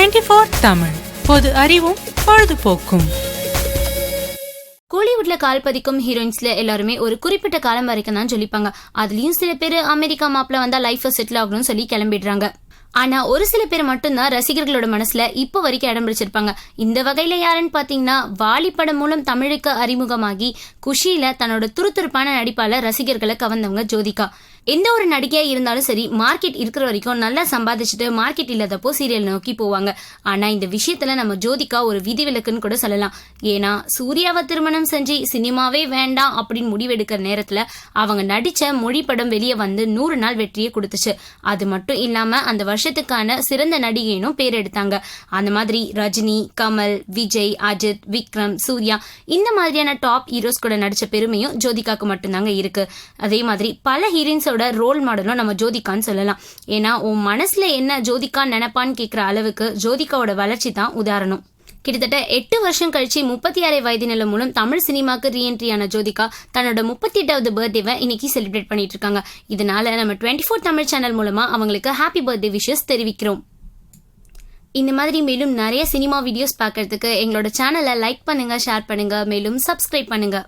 Twenty four Tamil. பொது அறிவும் பொழுதுபோக்கும். கோலிவுட்ல கால் பதிக்கும் ஹீரோயின்ஸ்ல எல்லாருமே ஒரு குறிப்பிட்ட காலம் வரைக்கும் தான் சொல்லிப்பாங்க அதுலயும் சில பேர் அமெரிக்கா மாப்பிள்ள வந்தா லைஃப் செட்டில் ஆகணும்னு சொல்லி கிளம்பிடுறாங்க. ஆனா ஒரு சில பேர் மட்டும்தான் ரசிகர்களோட மனசுல இப்போ வரைக்கும் இடம் பிடிச்சிருப்பாங்க. இந்த வகையில யாருன்னு பாத்தீங்கன்னா வாலி படம் மூலம் தமிழுக்கு அறிமுகமாகி குஷியில தன்னோட துருத்துருப்பான நடிப்பால ரசிகர்களை கவர்ந்தவங்க ஜோதிகா. எந்த ஒரு நடிகையா இருந்தாலும் சரி மார்க்கெட் இருக்கிற வரைக்கும் நல்லா சம்பாதிச்சுட்டு மார்க்கெட் இல்லாதப்போ சீரியல் நோக்கி போவாங்க. ஆனா இந்த விஷயத்துல நம்ம ஜோதிகா ஒரு விதிவிலக்குன்னு கூட சொல்லலாம். ஏன்னா சூர்யாவை திருமணம் செஞ்சு சினிமாவே வேண்டாம் அப்படின்னு முடிவெடுக்கிற நேரத்துல அவங்க நடிச்ச மொழி படம் வெளியே வந்து நூறு நாள் வெற்றியை கொடுத்துச்சு. அது மட்டும் இல்லாம அந்த வருஷத்துக்கான சிறந்த நடிகைனும் பேர் எடுத்தாங்க. அந்த மாதிரி ரஜினி கமல் விஜய் அஜித் விக்ரம் சூர்யா இந்த மாதிரியான டாப் ஹீரோஸ் கூட நடிச்ச பெருமையும் ஜோதிகாக்கு மட்டும்தாங்க இருக்கு. அதே மாதிரி பல ஹீரோயின்ஸோட ரோல் மாடலும் நம்ம ஜோதிகான்னு சொல்லலாம். ஏன்னா உன் மனசுல என்ன ஜோதிகா நினைப்பான்னு கேட்குற அளவுக்கு ஜோதிகாவோட வளர்ச்சி தான் உதாரணம். கிட்டத்தட்ட எட்டு வருஷம் கழிச்சு முப்பத்தி ஆறு வயது நிலம் மூலம் தமிழ் சினிமாக்கு ரீஎன்ட்ரியான ஜோதிகா தன்னோட முப்பத்தி எட்டாவது பர்த்டேவை இன்னைக்கு செலிப்ரேட் பண்ணிட்டு இருக்காங்க. இதனால நம்ம டுவெண்ட்டி ஃபோர் தமிழ் சேனல் மூலமா அவங்களுக்கு ஹாப்பி பர்த்டே விஷஸ் தெரிவிக்கிறோம். இந்த மாதிரி மேலும் நிறைய சினிமா வீடியோஸ் பார்க்கறதுக்கு எங்களோட சேனலை லைக் பண்ணுங்க ஷேர் பண்ணுங்க மேலும் சப்ஸ்கிரைப் பண்ணுங்க.